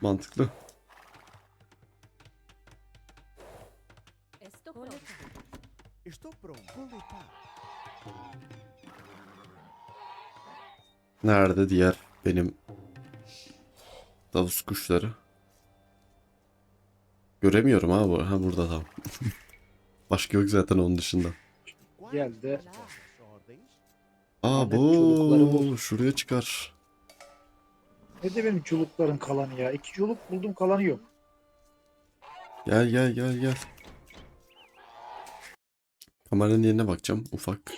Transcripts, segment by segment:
Mantıklı. Nerede diğer benim tavus kuşları? Göremiyorum ha bu. Ha burada tam. Başka yok zaten onun dışında. Geldi. Aa bu şuraya çıkar. Ne de benim çubukların kalanı ya. İki çubuk buldum kalanı yok. Gel gel gel gel. Kameranın yerine bakacağım. Ufak.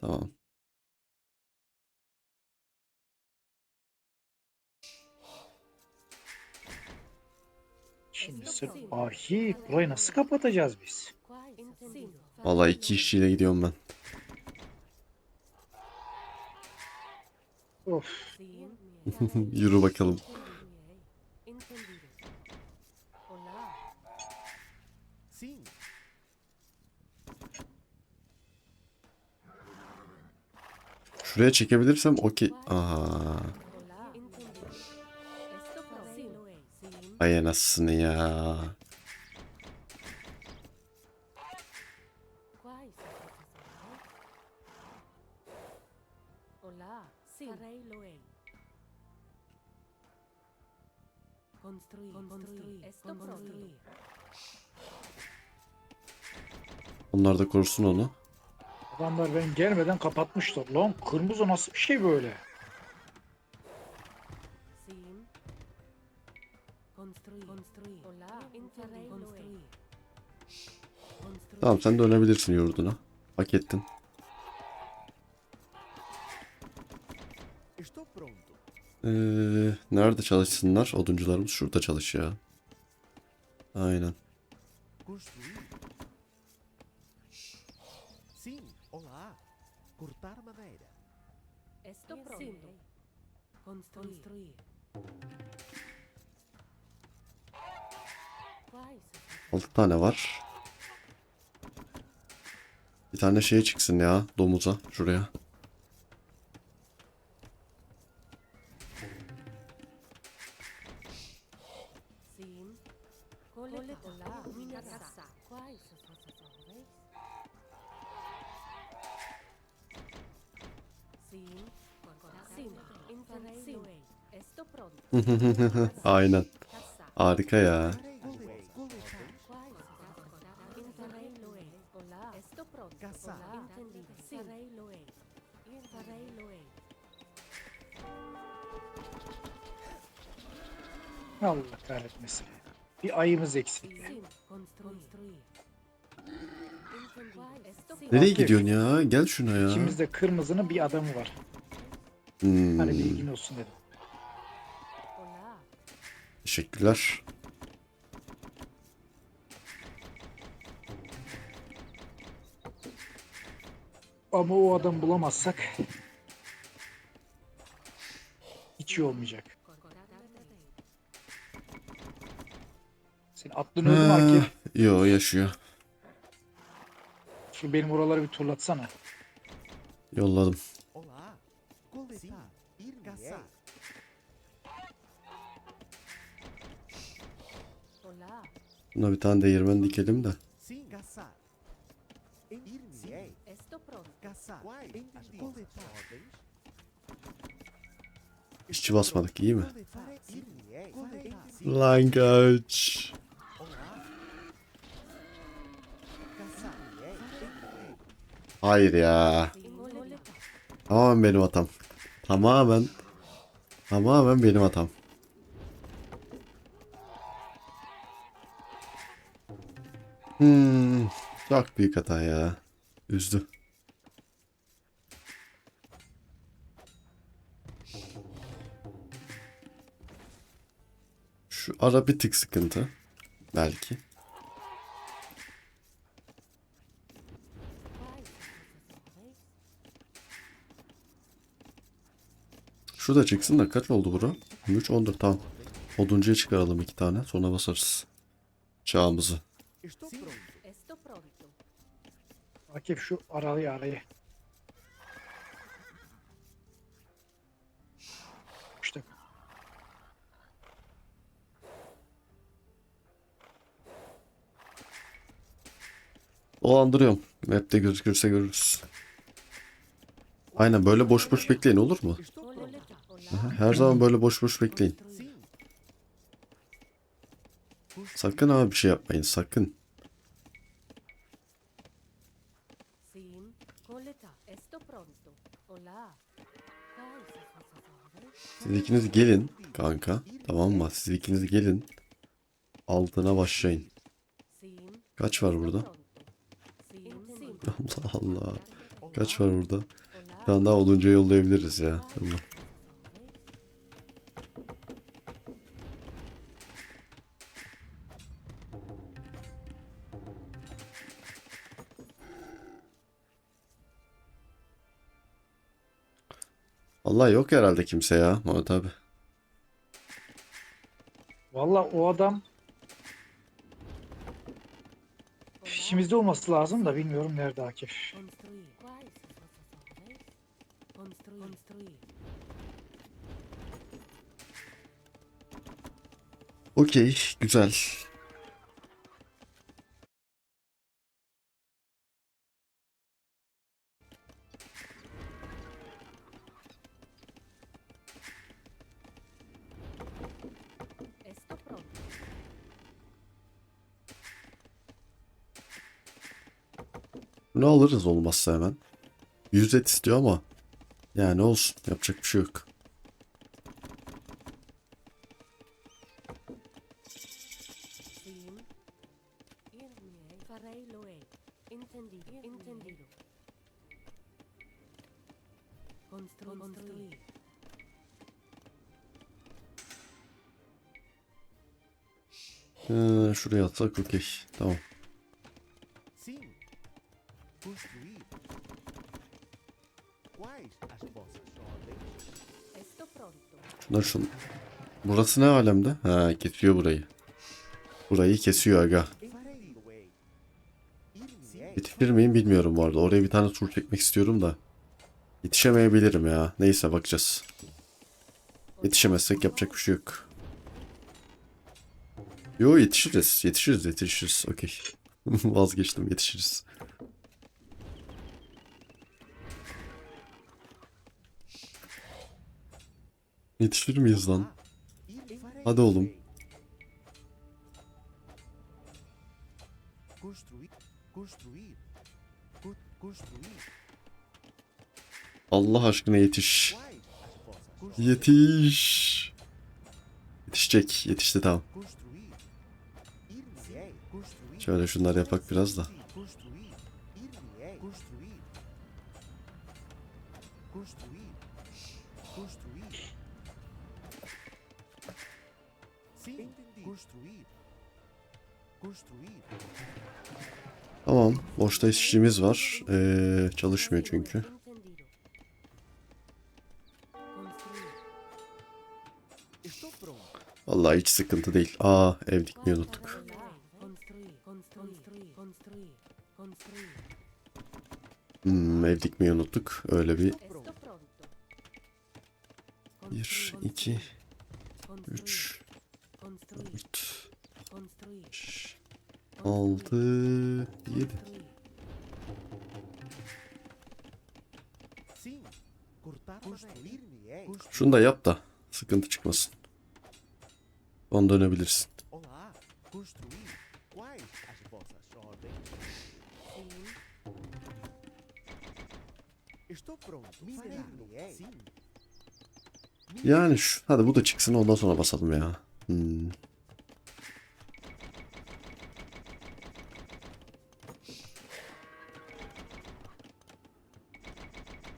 Tamam. Şimdi sırf ahi burayı nasıl kapatacağız biz? Vallahi iki işçiyle gidiyorum ben. Yürü bakalım. Şuraya çekebilirsem okey. Sim. ay anasını ya. Onlar da korusun onu. Adamlar ben gelmeden kapatmışlar. Lan kırmızı nasıl bir şey böyle? Tamam sen dönebilirsin yurduna. Hak ettin. Ee, nerede çalışsınlar? Oduncularımız şurada çalışıyor. Aynen. Cortar madeira. Esto pronto. Construir. Construir. 6 tane var. Bir tane şey çıksın ya domuza şuraya. Loei. Farei loei. Allah kahretmesin. Bir ayımız eksikti. Nereye gidiyorsun ya? Gel şuna ya. İkimizde kırmızının bir adamı var. Hmm, Hani bilgin olsun dedim. Teşekkürler. Ama o adamı bulamazsak hiç iyi olmayacak. Senin aklın öldü mü Akif? yo yaşıyor. Şu benim oraları bir turlatsana. Yolladım. Olá. Coletar. Ir caçar. Buna bir tane değirmen dikelim de. İşçi basmadık iyi mi? Coletar. Ir me Coletar. Lan kaç. Olá. Caçar. Hayır ya. Tamamen benim hatam. Tamamen. Tamamen benim hatam. Hmm, çok büyük hata ya. Üzdü. Şu ara bir tık sıkıntı. Belki. Şu da çıksın da kaç oldu bro? 13 14 tamam. Oduncuya çıkaralım iki tane sonra basarız. Çağımızı. Rakip şu arayı arayı. İşte. O andırıyorum. Web'de gözükürse görürüz. Aynen böyle boş boş bekleyin olur mu? Her zaman böyle boş boş bekleyin. Sakın abi bir şey yapmayın sakın. Siz ikiniz gelin kanka. Tamam mı? Siz ikiniz gelin. Altına başlayın. Kaç var burada? Allah Allah. Kaç var burada? Bir tane daha olunca yollayabiliriz ya. Tamam. Vallahi yok herhalde kimse ya Muhammed abi. Valla o adam içimizde olması lazım da bilmiyorum nerede Akif. Construir. Quai, Bunu alırız olmazsa hemen. 100 et istiyor ama yani olsun yapacak bir şey yok. Ee, şuraya atsak okey. Tamam. Şunlar şun. Burası ne alemde? Ha kesiyor burayı. Burayı kesiyor aga. Yetişir miyim bilmiyorum bu arada. Oraya bir tane tur çekmek istiyorum da. Yetişemeyebilirim ya. Neyse bakacağız. Yetişemezsek yapacak bir şey yok. Yo yetişiriz. Yetişiriz yetişiriz. Okey. Vazgeçtim yetişiriz. Yetişir miyiz lan? Hadi oğlum. Allah aşkına yetiş. Yetiş. Yetişecek. Yetişti tamam. Şöyle şunları yapak biraz da. Tamam. Boşta işçimiz var. Ee, çalışmıyor çünkü. Vallahi hiç sıkıntı değil. Aa ev dikmeyi unuttuk. Hmm, ev dikmeyi unuttuk. Öyle bir Esto pronto. 1, 2, Construir. 3, Construir. 4, Construir. 5, 6, 7. Construir. Sim. Cortar Construir-me-ei. Şunu da yap da sıkıntı çıkmasın. Son dönebilirsin. Yani şu, hadi bu da çıksın ondan sonra basalım ya. Hmm.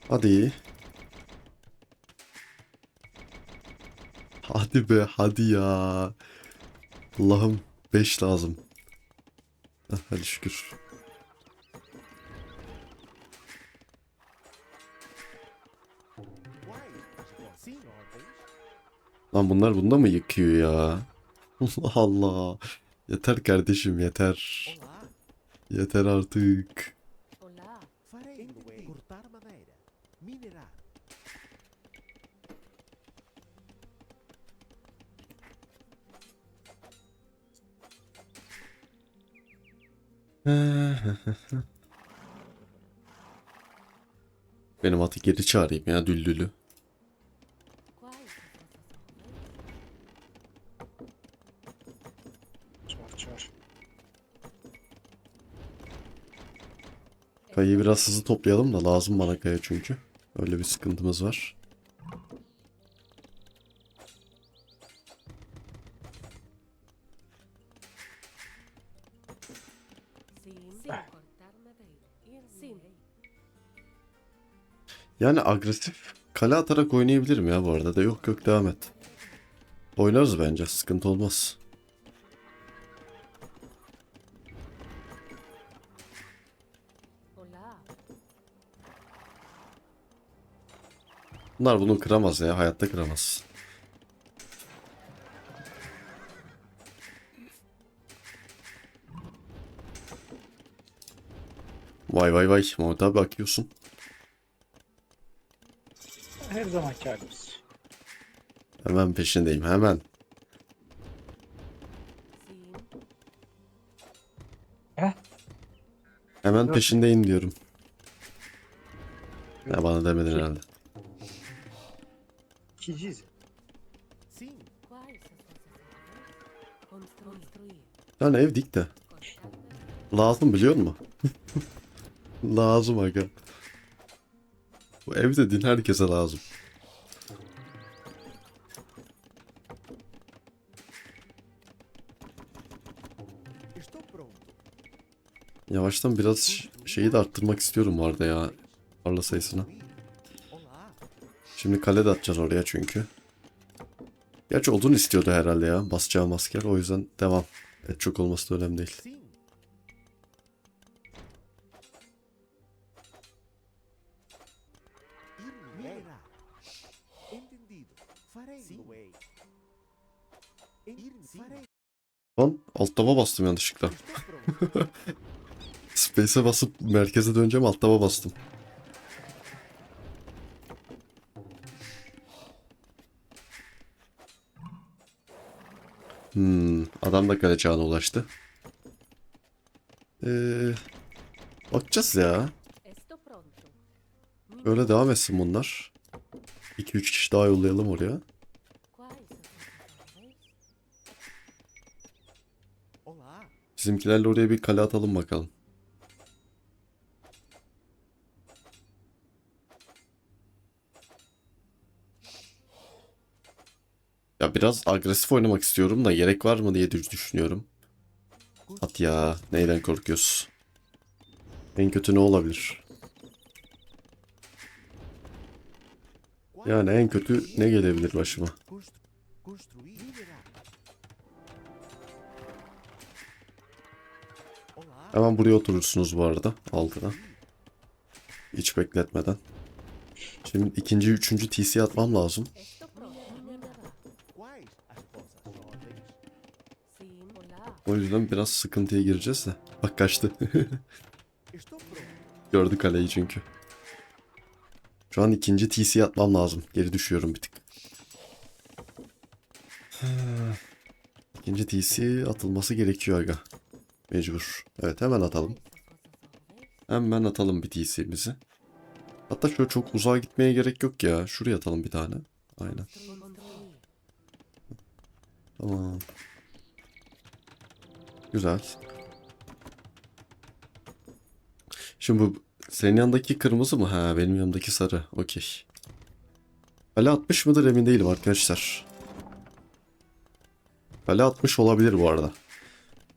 Hadi. Hadi be hadi ya. Allah'ım 5 lazım. Heh, hadi şükür. Lan bunlar bunda mı yıkıyor ya? Allah Allah. Yeter kardeşim yeter. Yeter artık. Geri çağırayım ya düldülü. Kayayı biraz hızlı toplayalım da lazım bana kaya çünkü. Öyle bir sıkıntımız var. Yani agresif kale atarak oynayabilirim ya bu arada da yok yok devam et. Oynarız bence sıkıntı olmaz. Bunlar bunu kıramaz ya hayatta kıramaz. Vay vay vay Mahmut abi akıyorsun. Her zaman kârımız. Hemen peşindeyim hemen. Heh. Hemen Yok. peşindeyim diyorum. Ya bana demedin herhalde. İkiciyiz. Yani ev dik de. Lazım biliyor musun? lazım aga. Bu ev dediğin herkese lazım. Yavaştan biraz şeyi de arttırmak istiyorum arada ya. Parla sayısını. Şimdi kale de atacağız oraya çünkü. Gerçi odun istiyordu herhalde ya. Basacağı asker. O yüzden devam. Et çok olması da önemli değil. Irmera. Entendido. Farei, sim. Farei. Lan alt taba bastım yanlışlıkla. Space'e basıp merkeze döneceğim alt taba bastım. Hmm, adam da kale çağına ulaştı. Ee, bakacağız ya. Estou pronto. Öyle devam etsin bunlar. 2-3 kişi daha yollayalım oraya. Bizimkilerle oraya bir kale atalım bakalım. Ya biraz agresif oynamak istiyorum da gerek var mı diye düş- düşünüyorum. At ya, neyden korkuyoruz? En kötü ne olabilir? Yani en kötü ne gelebilir başıma? Hemen buraya oturursunuz bu arada altına. Hiç bekletmeden. Şimdi ikinci, üçüncü TC atmam lazım. O yüzden biraz sıkıntıya gireceğiz de. Bak kaçtı. Gördü kaleyi çünkü. Şu an ikinci TC atmam lazım. Geri düşüyorum bir tık. İkinci TC atılması gerekiyor aga. Mecbur. Evet hemen atalım. Hemen atalım bir TC'mizi. Hatta şöyle çok uzağa gitmeye gerek yok ya. Şuraya atalım bir tane. Aynen. Tamam. Güzel. Şimdi bu senin yanındaki kırmızı mı? Ha benim yanımdaki sarı. Okey. Kale atmış mıdır emin değilim arkadaşlar. Kale atmış olabilir bu arada.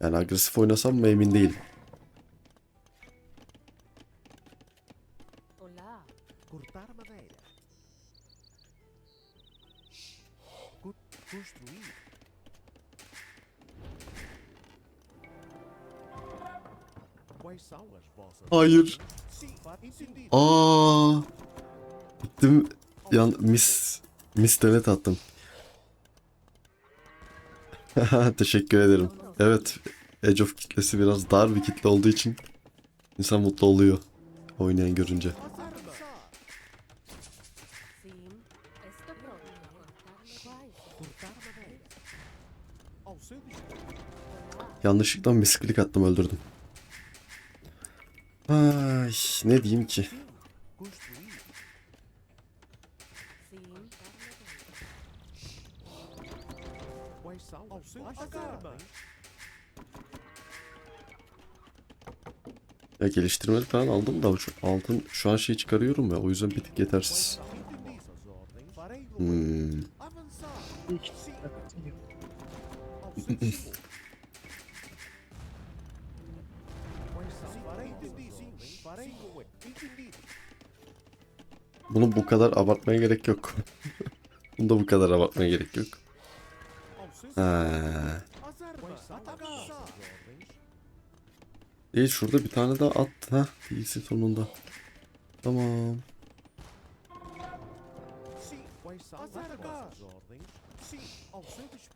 Yani agresif oynasam mı emin değilim. Olá. Aa. Gittim yan mis mis denet attım. Teşekkür ederim. Evet. Age of kitlesi biraz dar bir kitle olduğu için insan mutlu oluyor oynayan görünce. Yanlışlıkla misklik attım öldürdüm. Ay, ne diyeyim ki? Ya geliştirmeli falan aldım da şu altın şu an şey çıkarıyorum ya o yüzden bir tık yetersiz. Kadar abartmaya gerek yok. Bunu da bu kadar abartmaya gerek yok. Ha. Atacar. Değil şurada bir tane daha at. Ha, değilsin sonunda. Tamam.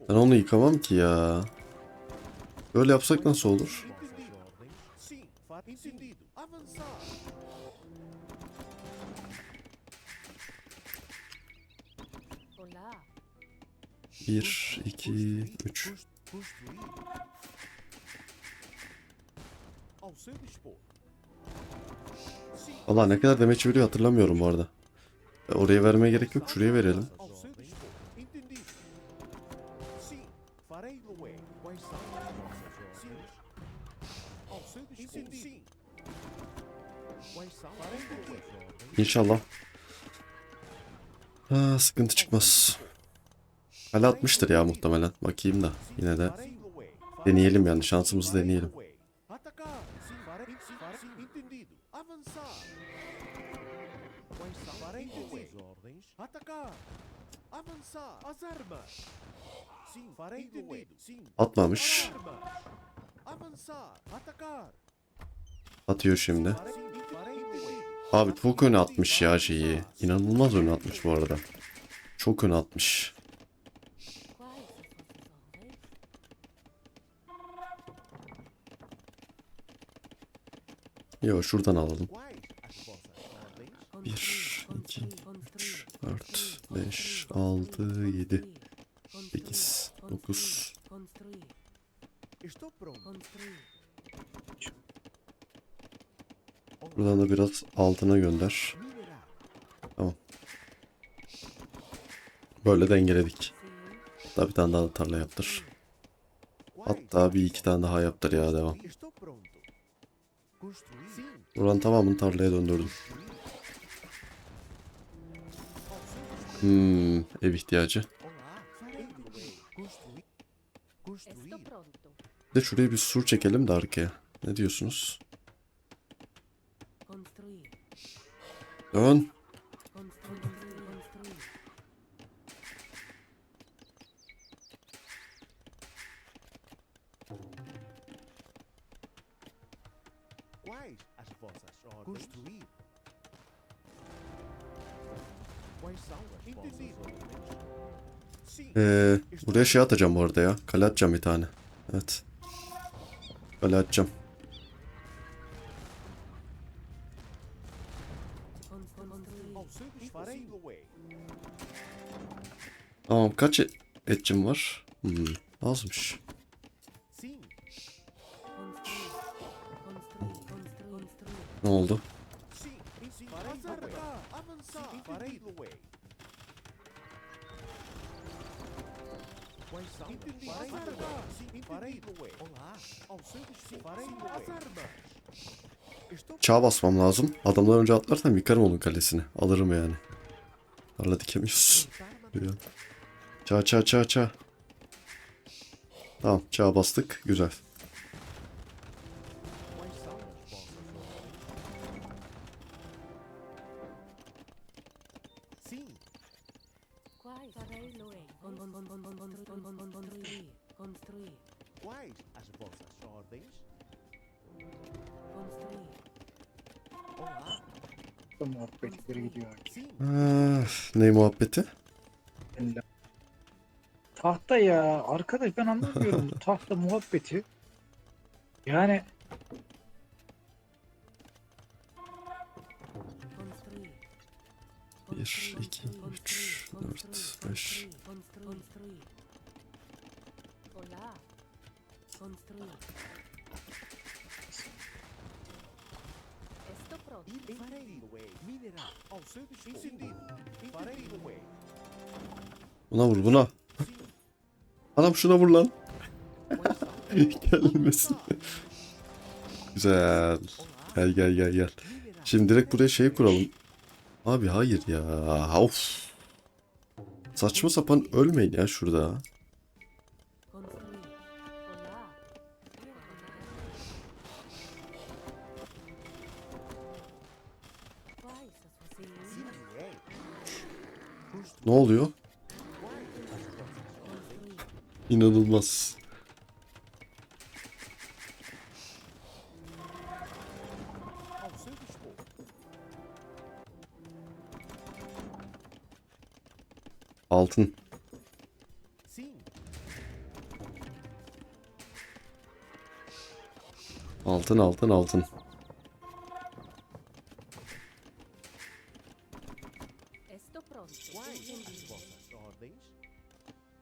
Ben onu yıkamam ki ya. Böyle yapsak nasıl olur? Bir, iki, üç. Valla ne kadar demeç veriyor hatırlamıyorum bu arada. E, oraya vermeye gerek yok. Şuraya verelim. İnşallah. Ha, sıkıntı çıkmaz. Kale atmıştır ya muhtemelen. Bakayım da yine de deneyelim yani şansımızı deneyelim. Atmamış. Atıyor şimdi. Abi çok öne atmış ya şeyi. İnanılmaz öne atmış bu arada. Çok öne atmış. Yo şuradan alalım. Quais as vossas ordens? 1, 2, Construir, 3, construir, 4, 5, 6, 7, 8, 9. Construir, Estou pronto. construir. Buradan da biraz altına gönder. Mineral. Böyle dengeledik. Daha bir tane daha tarla yaptır. Hatta bir iki tane daha yaptır ya devam. Buranın tamamını tarlaya döndürdüm. Hmm, ev ihtiyacı. De şuraya bir sur çekelim de arkaya. Ne diyorsunuz? Construir, Dön. construir, construir. Quais as vossas ordens? Construir. Quais são as vossas ordens? Sim. Ee, buraya şey atacağım bu arada ya. Kale atacağım bir tane. Evet. Kale atacağım. Tamam kaç e- etçim var? Hmm, azmış. Ne oldu? Çağ basmam lazım. Adamlar önce atlarsam yıkarım onun kalesini. Alırım yani. Tarla dikemiyoruz. Çağ çağ çağ çağ. Tamam çağ bastık. Güzel. muhabbetleri gidiyor. Ah, ne muhabbeti? tahta ya. Arkadaş ben anlamıyorum bu tahta muhabbeti. Yani Bir, iki, üç, dört, beş. Buna vur buna. Anam şuna vur lan. Gelmesin. Güzel. Gel gel gel gel. Şimdi direkt buraya şey kuralım. Abi hayır ya. Of. Saçma sapan ölmeyin ya şurada. Ne oluyor? İnanılmaz. Altın. Altın altın altın.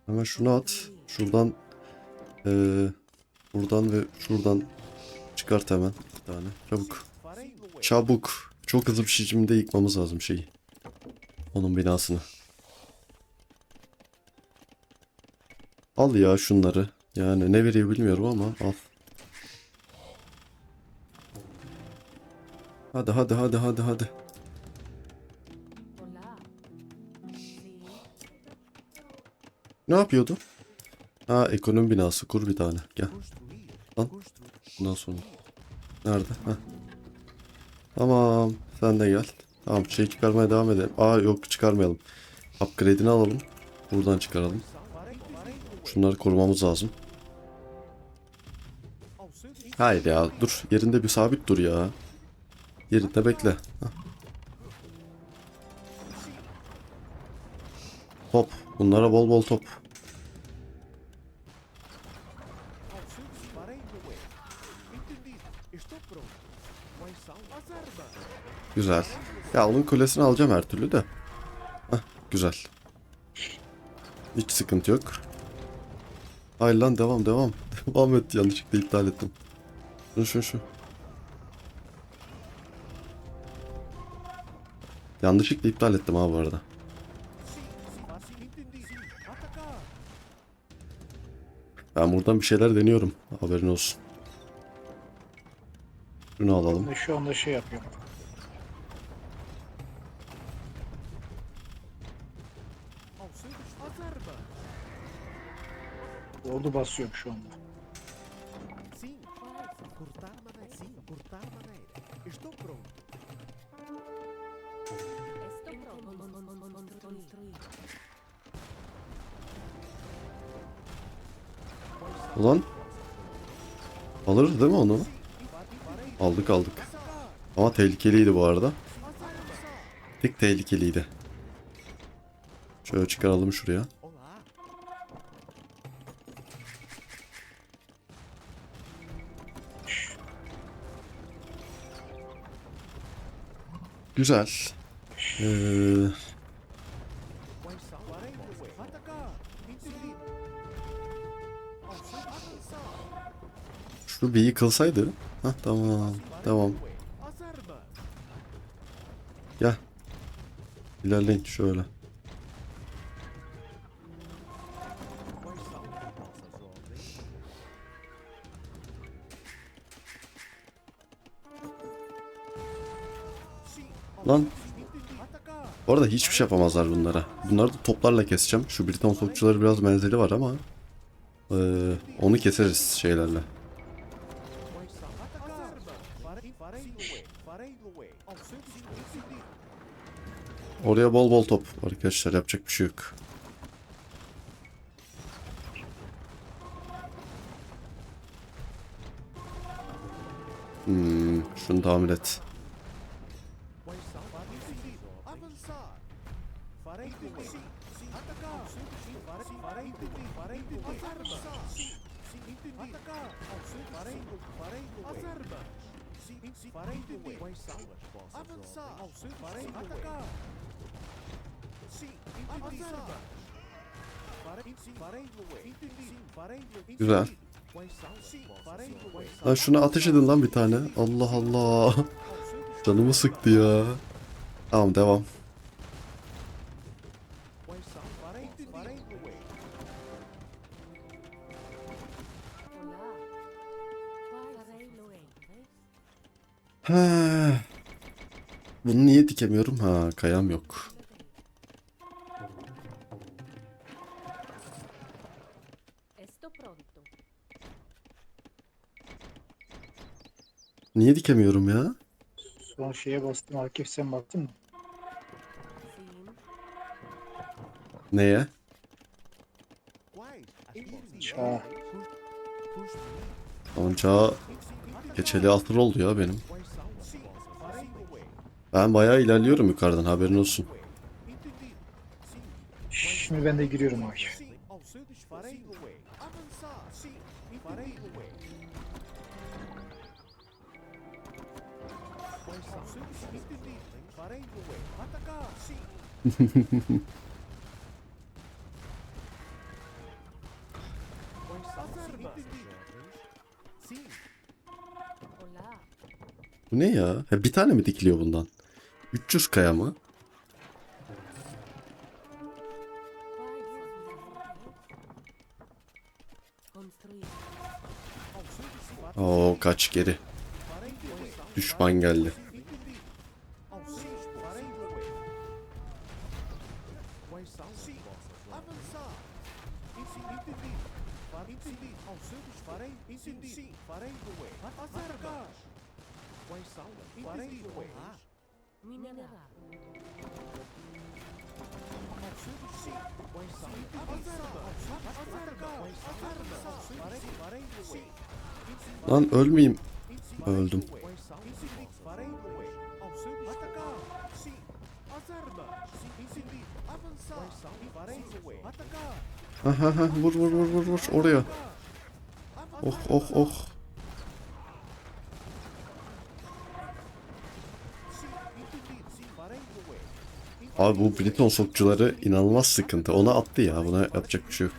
Hemen şunu at. Şuradan eee, buradan ve şuradan çıkart hemen bir tane. Çabuk. Çabuk. Çok hızlı bir şekilde yıkmamız lazım şeyi. Onun binasını. Al ya şunları. Yani ne veriyor bilmiyorum ama al. Hadi hadi hadi hadi hadi. Ne yapıyordu? Ha ekonomi binası kur bir tane. Gel. Lan. Bundan sonra. Nerede? Heh. Tamam. Sen de gel. Tamam şey çıkarmaya devam edelim. Aa yok çıkarmayalım. Upgrade'ini alalım. Buradan çıkaralım. Şunları korumamız lazım. Hayır ya dur. Yerinde bir sabit dur ya. Yerinde bekle. Heh. Top. Bunlara bol bol top. Güzel. Ya onun kulesini alacağım her türlü de. Heh, güzel. Hiç sıkıntı yok. Hayır lan devam devam. Devam et yanlışlıkla iptal ettim. Şunu şunu şu. Yanlışlıkla iptal ettim ha bu arada. Ben buradan bir şeyler deniyorum. Haberin olsun. Şunu alalım. Şu anda şey yapıyorum. Pronto. Esto pronto. Construir. Ulan alırız değil mi onu? Aldık aldık. Ama tehlikeliydi bu arada. Tek tehlikeliydi. Şöyle çıkaralım şuraya. Seu avançar. şunu bir yıkılsaydı. Hah tamam. Armas. Gel. İlerleyin şöyle. Lan. Bu arada hiçbir şey yapamazlar bunlara. Bunları da toplarla keseceğim. Şu Briton topçuları biraz menzili var ama. ee, onu keseriz şeylerle. Oraya bol bol top. Arkadaşlar yapacak bir şey yok. Hmm, şunu tamir et. Sim, sim. Farei the way. Quais são as vossas Avançar. Seu farei atacar. Sim, entendi. As armas. Farei, sim. Farei the way. Entendi. Sim, farei the way. Güzel. Lan şuna ateş edin lan bir tane. Allah Allah. Canımı sıktı ya. Tamam devam. Ha. Bunu niye dikemiyorum? Ha kayam yok. Esto pronto. Niye dikemiyorum ya? Son şeye bastım. Akif sen baktın mı? Neye? Çağ. Push. Onca geçeli altır oldu ya benim. Ben bayağı ilerliyorum yukarıdan haberin olsun. Şimdi ben de giriyorum. Hola. Bu ne ya? Ha, bir tane mi dikiliyor bundan? 300 kaya mı? Oo kaç geri. Düşman geldi. Ha vur vur vur vur vur oraya. Oh oh oh. Abi bu Briton sokçuları inanılmaz sıkıntı. Ona attı ya. Buna yapacak bir şey yok.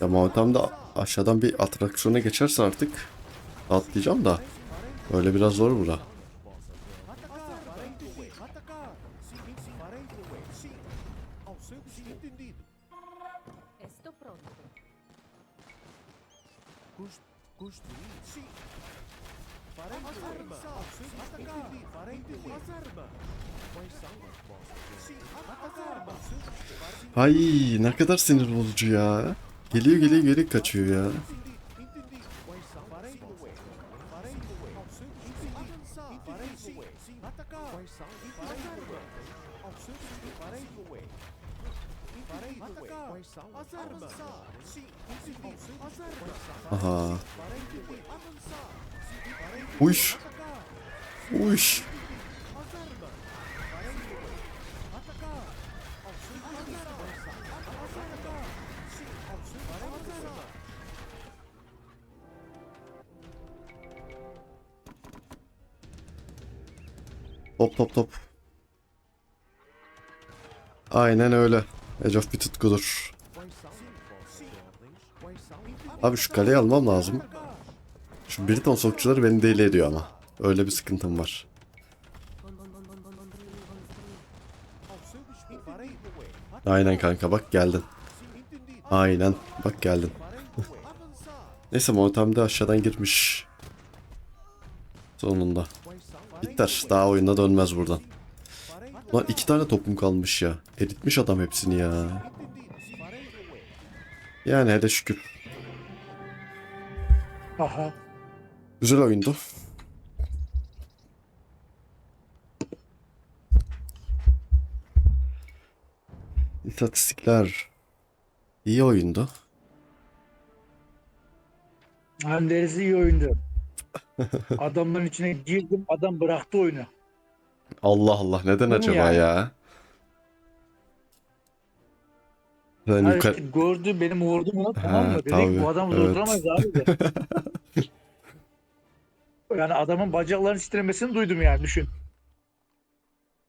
Ya Muhammed de aşağıdan bir atraksiyona geçerse artık atlayacağım da. Öyle biraz zor bura. Ay ne kadar sinir bozucu ya. Geliyor geliyor geri kaçıyor ya. Aha. Farei the Top top top. Aynen öyle. Age of bir tutkudur. Abi şu kaleyi almam lazım. Şu Briton sokçuları beni deli ediyor ama. Öyle bir sıkıntım var. Aynen kanka bak geldin. Aynen bak geldin. Neyse Montem de aşağıdan girmiş. Sonunda. Way. Daha oyuna dönmez buradan. Lan iki tane topum kalmış ya. Eritmiş adam hepsini ya. Yani hele şükür. Aha. Güzel oyundu. İstatistikler. İyi oyundu. Anders'i iyi oyundu. Adamların içine girdim. Adam bıraktı oyunu. Allah Allah neden Değil acaba yani? ya? Ben Yani yukarı... işte gördü benim vurdum ona tamam mı? Dedik tabii, bu adamı evet. durduramayız abi de. yani adamın bacaklarının titremesini duydum yani düşün.